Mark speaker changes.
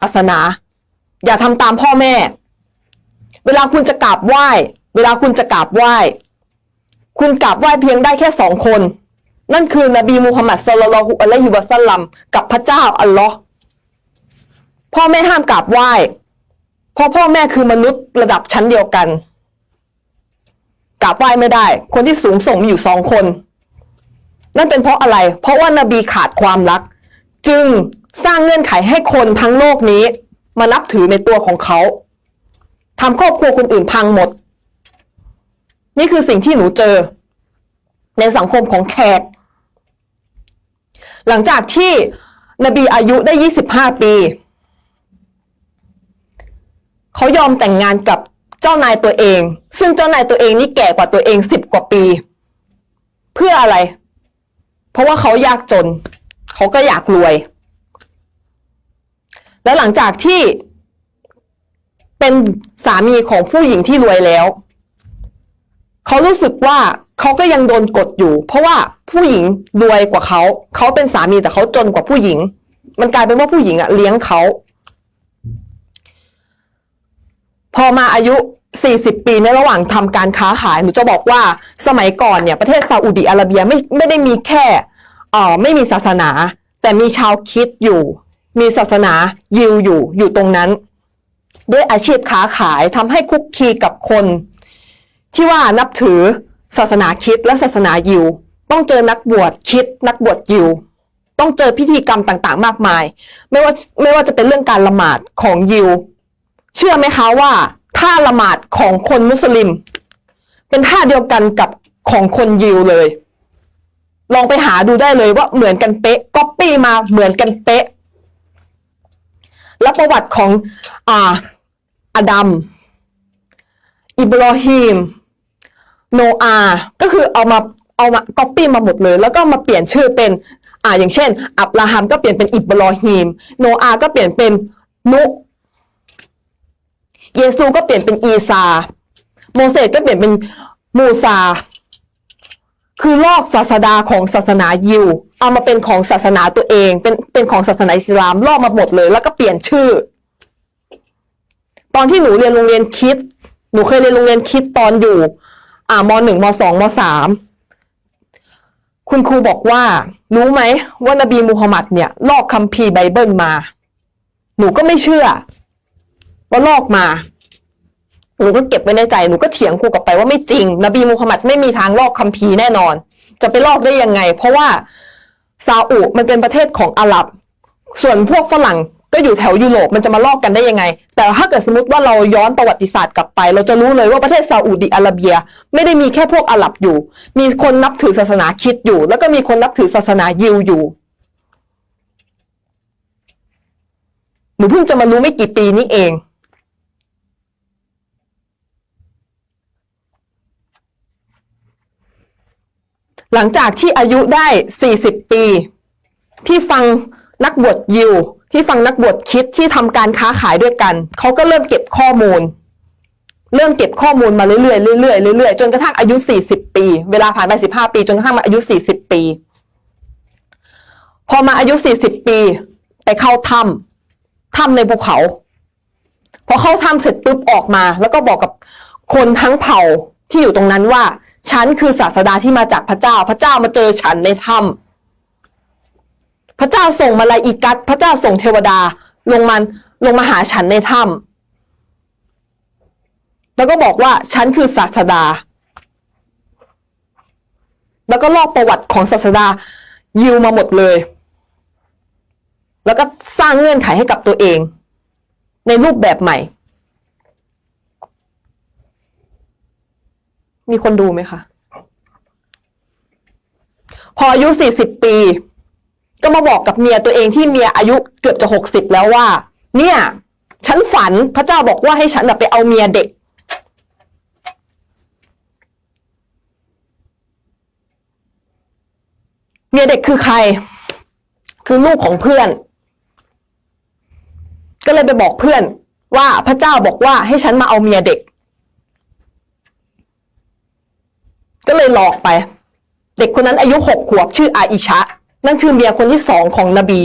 Speaker 1: ศาสนา อย่าทำตามพ่อแม่ เวลาคุณจะกราบไหว้ เวลาคุณจะกราบไหว้ คุณกราบไหว้เพียงได้แค่สองคน นั่นคือนบีมูฮัมมัดสุลลัลฮุอะลัยฮิวะสัลลัมกับพระเจ้าอัลลอฮ์พ่อแม่ห้ามกราบไหว้เพราะพ่อแม่คือมนุษย์ระดับชั้นเดียวกันกราบไหว้ไม่ได้ คนที่สูงส่งมีอยู่สองคน นั่นเป็นเพราะอะไร เพราะว่านบีขาดความรัก จึง สร้างเงื่อนไขให้คนทั้งโลกนี้ มานับถือในตัวของเขาทำครอบครัวคนอื่นพังหมด นี่คือสิ่งที่หนูเจอ ในสังคมของแขก หลังจากที่นบีอายุได้ 25 ปี เขายอมแต่งงานกับเจ้านายตัวเอง ซึ่งเจ้านายตัวเองนี่แก่กว่าตัวเองสิบกว่าปี เพื่ออะไร เพราะว่าเขายากจน เขาก็อยากรวย และหลังจากที่เป็นสามีของผู้หญิงที่รวยแล้ว เขารู้สึกว่าเขาก็ยังโดนกดอยู่ เพราะว่าผู้หญิงรวยกว่าเขา เขาเป็นสามีแต่เขาจนกว่าผู้หญิง มันกลายเป็นว่าผู้หญิงอะเลี้ยงเขา พอมาอายุ 40 ปีในระหว่างทำการค้าขายหนูจะบอกว่าสมัยก่อนเนี่ยประเทศซาอุดิอาระเบียไม่ไม่ได้มีแค่เอ่อไม่มีศาสนา แต่มีชาวคิดอยู่ มีศาสนายิวอยู่อยู่ตรงนั้น ด้วยอาชีพค้าขายทำให้คุกคีกับคน ที่ว่านับถือศาสนาคิดและศาสนายิว ต้องเจอนักบวชคิด นักบวชยิว ต้องเจอพิธีกรรมต่างๆ มากมาย ไม่ว่าไม่ว่าจะเป็นเรื่องการละหมาดของยิว เชื่อไหมคะว่าท่าละหมาดของคนมุสลิม เป็นท่าเดียวกันกับของคนยิวเลย ลองไปหาดูได้เลยว่าเหมือนกันเป๊ะก๊อปปี้มาเหมือนกันเป๊ะ และประวัติของอ่าอดัมอิบรอฮิมโนอาห์ก็คือเอามาเอามาก๊อปปี้มาหมดเลย แล้วก็มาเปลี่ยนชื่อเป็นอ่าอย่างเช่น อับราฮัมก็เปลี่ยนเป็นอิบรอฮิมโนอาก็เปลี่ยนเป็นนุเยซูก็เปลี่ยนเป็นอีซา โมเสสก็เปลี่ยนเป็นมูซา คือลอกศาสดาของศาสนายิว เอามาเป็นของศาสนาตัวเอง เป็นเป็นของศาสนาอิสลามลอกมาหมดเลย แล้วก็เปลี่ยนชื่อ ตอนที่หนูเรียนโรงเรียนคิด หนูเคยเรียนโรงเรียนคิดตอนอยู่ อ่ามหนึ่งมสองมสามคุณครูบอกว่า รู้ไหมว่านบีมูฮัมมัดเนี่ย ลอกคัมภีร์ไบเบิลมา หนูก็ไม่เชื่อ ว่าลอกมา หนูก็เก็บไว้ในใจ หนูก็เถียงครูกลับไปว่าไม่จริง นบีมูฮัมมัดไม่มีทางลอกคัมภีร์แน่นอน จะไปลอกได้ยังไง เพราะว่า ซาอุมันเป็นประเทศของอาหรับ ส่วนพวกฝรั่งก็อยู่แถวยุโรปมันจะมาลอกกันได้ยังไง แต่ถ้าเกิดสมมติว่าเราย้อนประวัติศาสตร์กลับไป เราจะรู้เลยว่าประเทศซาอุดิอาระเบีย ไม่ได้มีแค่พวกอาหรับอยู่ มีคนนับถือศาสนาคิดอยู่ แล้วก็มีคนนับถือศาสนายิวอยู่หนูเพิ่งจะมารู้ไม่กี่ปีนี้เอง หลังจากที่อายุได้ 40 ปี ที่ฟังนักบวชยิว ที่ฟังนักบวชคิดที่ทำการค้าขายด้วยกัน เขาก็เริ่มเก็บข้อมูล เริ่มเก็บข้อมูลมาเรื่อยๆเรื่อยๆเรื่อยๆจนกระทั่งอายุ 40 ปี เวลาผ่านไป 15 ปี จนกระทั่งมาอายุ 40 ปี พอมาอายุ 40 ปี ไปเข้าถ้ำถ้ำในภูเขา พอเข้าถ้ำเสร็จปุ๊บออกมา แล้วก็บอกกับคนทั้งเผ่าที่อยู่ตรงนั้นว่า ฉันคือศาสดาที่มาจากพระเจ้า พระเจ้ามาเจอฉันในถ้ำพระเจ้าส่งมาลาอิกัสพระเจ้าส่งเทวดาลงมาลงมาหาฉันในถ้ำแล้วก็บอกว่าฉันคือศาสดา แล้วก็ลอกประวัติของศาสดายิวมาหมดเลย แล้วก็สร้างเงื่อนไขให้กับตัวเอง ในรูปแบบใหม่ มีคนดูไหมคะ พออายุสี่สิบปี ก็มาบอกกับเมียตัวเองที่เมียอายุเกือบจะหกสิบแล้วว่า เนี่ย ฉันฝันพระเจ้าบอกว่าให้ฉันน่ะไปเอาเมียเด็ก เมียเด็กคือใคร คือลูกของเพื่อน ก็เลยไปบอกเพื่อนว่าพระเจ้าบอกว่าให้ฉันมาเอาเมียเด็ก ก็เลยหลอกไป เด็กคนนั้นอายุหกขวบชื่ออาอิชะ นั่นคือเมียคนที่สองของนบี